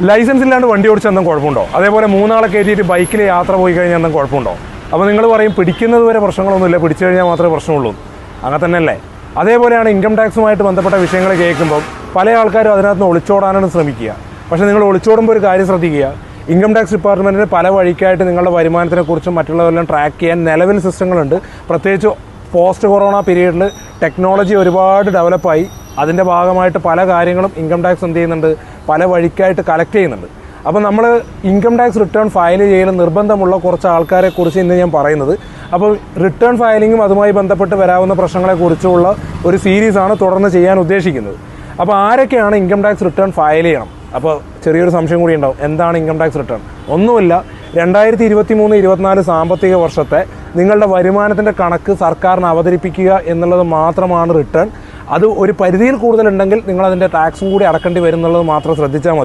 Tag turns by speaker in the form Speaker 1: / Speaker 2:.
Speaker 1: Licence ഇല്ലാണ്ട് വണ്ടി ഓടിച്ച് എന്തെങ്കിലും കുഴപ്പമുണ്ടോ? അതേപോലെ മൂന്നാളെ കയറ്റിയിട്ട് ബൈക്കിൽ യാത്ര പോയി കഴിഞ്ഞാൽ എന്തെങ്കിലും കുഴപ്പമുണ്ടോ? അപ്പോൾ നിങ്ങൾ പറയും പിടിക്കുന്നത് വരെ പ്രശ്നങ്ങളൊന്നുമില്ല പിടിച്ചു കഴിഞ്ഞാൽ മാത്രമേ പ്രശ്നമുള്ളൂ. അങ്ങനെ തന്നെയല്ലേ? അതേപോലെയാണ് ഇൻകം ടാക്സുമായിട്ട് ബന്ധപ്പെട്ട വിഷയങ്ങൾ കേൾക്കുമ്പോൾ പല ആൾക്കാരും അതിനകത്ത് ഒളിച്ചോടാനാണ് ശ്രമിക്കുക. പക്ഷേ നിങ്ങൾ ഒളിച്ചോടുമ്പോൾ ഒരു കാര്യം ശ്രദ്ധിക്കുക. ഇൻകം ടാക്സ് ഡിപ്പാർട്ട്മെന്റിന് പല വഴിക്കായിട്ട് നിങ്ങളുടെ വരുമാനത്തിനെക്കുറിച്ചും മറ്റുള്ളവരെല്ലാം ട്രാക്ക് ചെയ്യാൻ നിലവിൽ സിസ്റ്റങ്ങളുണ്ട് പ്രത്യേകിച്ച് പോസ്റ്റ് കൊറോണ പീരീഡിൽ ടെക്നോളജി ഒരുപാട് ഡെവലപ്പായി അതിന്റെ ഭാഗമായിട്ട് പല കാര്യങ്ങളും ഇൻകം ടാക്സ് എന്ത് ചെയ്യുന്നുണ്ട് പല വഴിക്കായിട്ട് കളക്ട് ചെയ്യുന്നുണ്ട്. അപ്പോൾ നമ്മൾ ഇൻകം ടാക്സ് റിട്ടേൺ ഫയൽ ചെയ്യൽ നിർബന്ധമുള്ള കുറച്ച് ആൾക്കാരെ കുറിച്ച് ഇന്ന് ഞാൻ പറയുന്നത്. അപ്പോൾ റിട്ടേൺ ഫയലിങ്ങും അതുമായി ബന്ധപ്പെട്ട് വരാവുന്ന പ്രശ്നങ്ങളെക്കുറിച്ചുള്ള ഒരു സീരീസാണ് തുടർന്ന് ചെയ്യാൻ ഉദ്ദേശിക്കുന്നത്. അപ്പോൾ ആരൊക്കെയാണ് ഇൻകം ടാക്സ് റിട്ടേൺ ഫയൽ ചെയ്യണം? അപ്പോൾ ചെറിയൊരു സംശയം കൂടി ഉണ്ടാവും. എന്താണ് ഇൻകം ടാക്സ് റിട്ടേൺ ഒന്നുമില്ല. രണ്ടായിരത്തി ഇരുപത്തി മൂന്ന് ഇരുപത്തിനാല് സാമ്പത്തിക വർഷത്തെ നിങ്ങളുടെ വരുമാനത്തിന്റെ കണക്ക് സർക്കാരിന് അവതരിപ്പിക്കുക എന്നുള്ളത് മാത്രമാണ് റിട്ടേൺ അത് ഒരു പരിധിയിൽ കൂടുതലുണ്ടെങ്കിൽ നിങ്ങൾ അതിന്റെ ടാക്സും കൂടി അടക്കേണ്ടി വരും എന്നുള്ളത് മാത്രം ശ്രദ്ധിച്ചാൽ